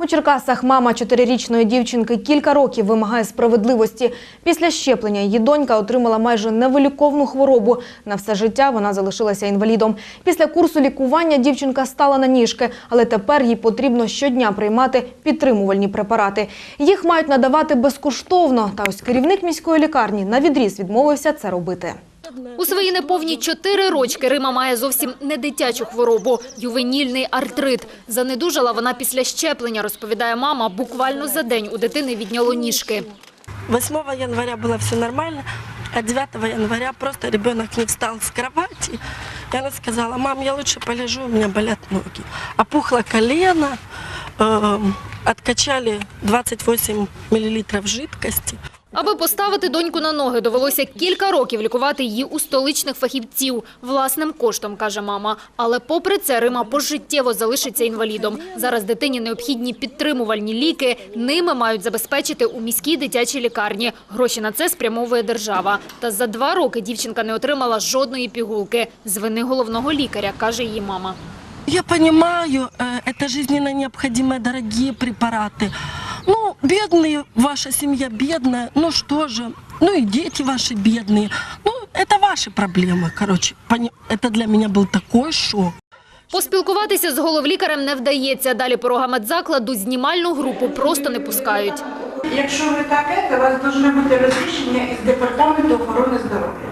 У Черкасах мама чотирирічної дівчинки кілька років вимагає справедливості. Після щеплення її донька отримала майже невиліковну хворобу. На все життя вона залишилася інвалідом. Після курсу лікування дівчинка стала на ніжки, але тепер їй потрібно щодня приймати підтримувальні препарати. Їх мають надавати безкоштовно. Та ось керівник міської лікарні на відріз відмовився це робити. У свої неповні чотири рочки Рима має зовсім не дитячу хворобу – ювенільний артрит. Занедужала вона після щеплення, розповідає мама. Буквально за день у дитини відняло ніжки. 8 января было все нормально, а 9 января просто ребенок не встал с кровати. И она сказала, мам, я лучше полежу, у меня болят ноги. Опухло колено, эм, откачали 28 миллилитров жидкости. Аби поставити доньку на ноги, довелося кілька років лікувати її у столичних фахівців. Власним коштом, каже мама. Але попри це Рима пожиттєво залишиться інвалідом. Зараз дитині необхідні підтримувальні ліки. Ними мають забезпечити у міській дитячій лікарні. Гроші на це спрямовує держава. Та за два роки дівчинка не отримала жодної пігулки. З вини головного лікаря, каже її мама. Я понимаю, э, это жизненно необходимые дорогие препараты. Ну, бедные, ваша семья бедная, ну что же, ну и дети ваши бедные. Ну, это ваши проблемы, короче. Пони- Это для меня был такой шок. Поспілкуватися з головлікарем не вдається. Далі порога медзакладу знімальну групу просто не пускають. Якщо ви таке, то у вас повинно бути розрішення із департаменту охорони здоров'я.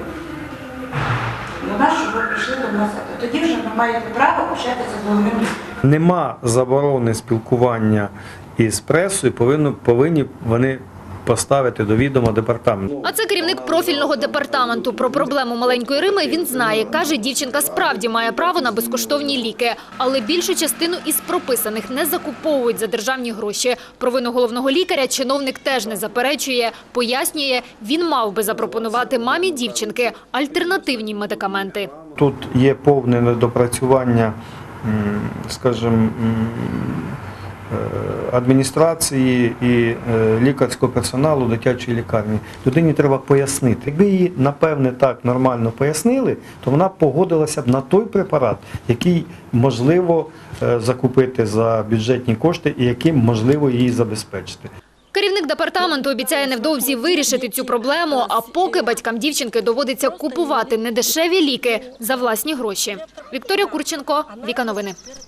На нас, щоб ви прийшли до нас. Тоді вже ви маєте право общатися з головним лікарем. Нема заборони спілкування із пресою, повинні, повинні вони поставити до відома департаменту. А це керівник профільного департаменту. Про проблему маленької Рими він знає. Каже, дівчинка справді має право на безкоштовні ліки. Але більшу частину із прописаних не закуповують за державні гроші. Провину головного лікаря чиновник теж не заперечує. Пояснює, він мав би запропонувати мамі дівчинки альтернативні медикаменти. Тут є повне недопрацювання, скажімо, адміністрації і е, лікарського персоналу дитячої лікарні. Людині треба пояснити. Якби її, напевне, так нормально пояснили, то вона погодилася б на той препарат, який можливо е, закупити за бюджетні кошти і яким можливо її забезпечити. Керівник департаменту обіцяє невдовзі вирішити цю проблему, а поки батькам дівчинки доводиться купувати недешеві ліки за власні гроші. Вікторія Курченко, Віка Новини.